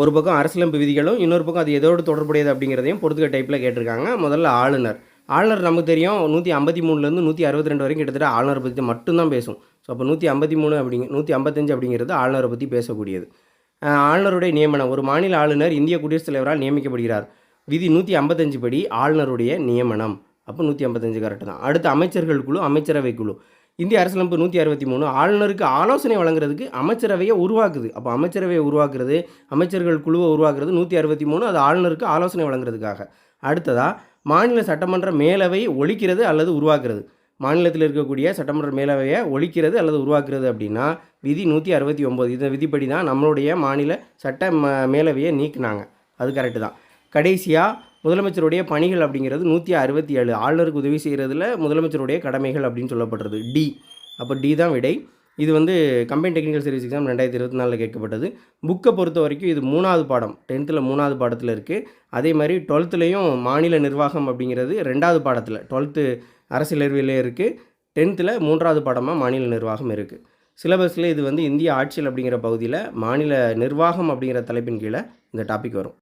ஒரு பக்கம் அரசியலமைப்பு விதிகளும் இன்னொரு பக்கம் அது எதோடு தொடர்புடையது அப்படிங்கிறதையும் பொறுத்துக்க டைப்பில் கேட்டிருக்காங்க. முதல்ல ஆளுநர். ஆளுநர் நமக்கு தெரியும் நூற்றி ஐம்பத்தி மூணுலேருந்து நூற்றி அறுபத்தி ரெண்டு வரைக்கும் கிட்டத்தட்ட ஆளுநரை பற்றி மட்டும்தான் பேசும். ஸோ அப்போ நூற்றி ஐம்பத்தி மூணு அப்படிங்க நூற்றி ஐம்பத்தஞ்சு அப்படிங்கிறது ஆளுநரை பற்றி பேசக்கூடியது. ஆளுநருடைய நியமனம். ஒரு மாநில ஆளுநர் இந்திய குடியரசுத் தலைவரால் நியமிக்கப்படுகிறார். விதி நூற்றி ஐம்பத்தஞ்சு படி ஆளுநருடைய நியமனம். அப்போ நூற்றி ஐம்பத்தஞ்சு கரெக்டு தான். அடுத்து அமைச்சர்கள் குழு அமைச்சரவை குழு. இந்திய அரசியலமைப்பு நூற்றி அறுபத்தி மூணு ஆளுநருக்கு ஆலோசனை வழங்குறதுக்கு அமைச்சரவையை உருவாக்குது. அப்போ அமைச்சரவையை உருவாக்குறது அமைச்சர்கள் குழுவை உருவாக்குறது நூற்றி அறுபத்தி மூணு அது ஆளுநருக்கு ஆலோசனை வழங்குறதுக்காக. அடுத்ததாக மாநில சட்டமன்ற மேலவை ஒழிக்கிறது அல்லது உருவாக்குறது? மாநிலத்தில் இருக்கக்கூடிய சட்டமன்ற மேலவையை ஒழிக்கிறது அல்லது உருவாக்குறது அப்படின்னா விதி நூற்றி அறுபத்தி ஒம்பது. இந்த விதிப்படி தான் நம்மளுடைய மாநில சட்ட ம மேலவையை நீக்குனாங்க. அது கரெக்டு தான். கடைசியாக முதலமைச்சருடைய பணிகள் அப்படிங்கிறது நூற்றி அறுபத்தி ஏழு. ஆளுநருக்கு உதவி செய்கிறதுல முதலமைச்சருடைய கடமைகள் அப்படின்னு சொல்லப்படுறது. டி. அப்போ டி தான் விடை. இது வந்து கம்பைன் டெக்னிக்கல் சர்வீஸ் எக்ஸாம் ரெண்டாயிரத்தி இருபத்தி நாலில் கேட்கப்பட்டது. புக்கை பொறுத்த வரைக்கும் இது மூணாவது பாடம். டென்த்தில் மூணாவது பாடத்தில் இருக்குது அதே மாதிரி டுவெல்த்துலேயும் மாநில நிர்வாகம் அப்படிங்கிறது ரெண்டாவது பாடத்தில் டுவெல்த்து அரசியலறிவியலே இருக்குது டென்த்தில் மூன்றாவது பாடமாக மாநில நிர்வாகம் இருக்குது சிலபஸில் இது வந்து இந்திய ஆட்சியல் அப்படிங்கிற பகுதியில் மாநில நிர்வாகம் அப்படிங்கிற தலைப்பின் கீழே இந்த டாபிக் வரும்.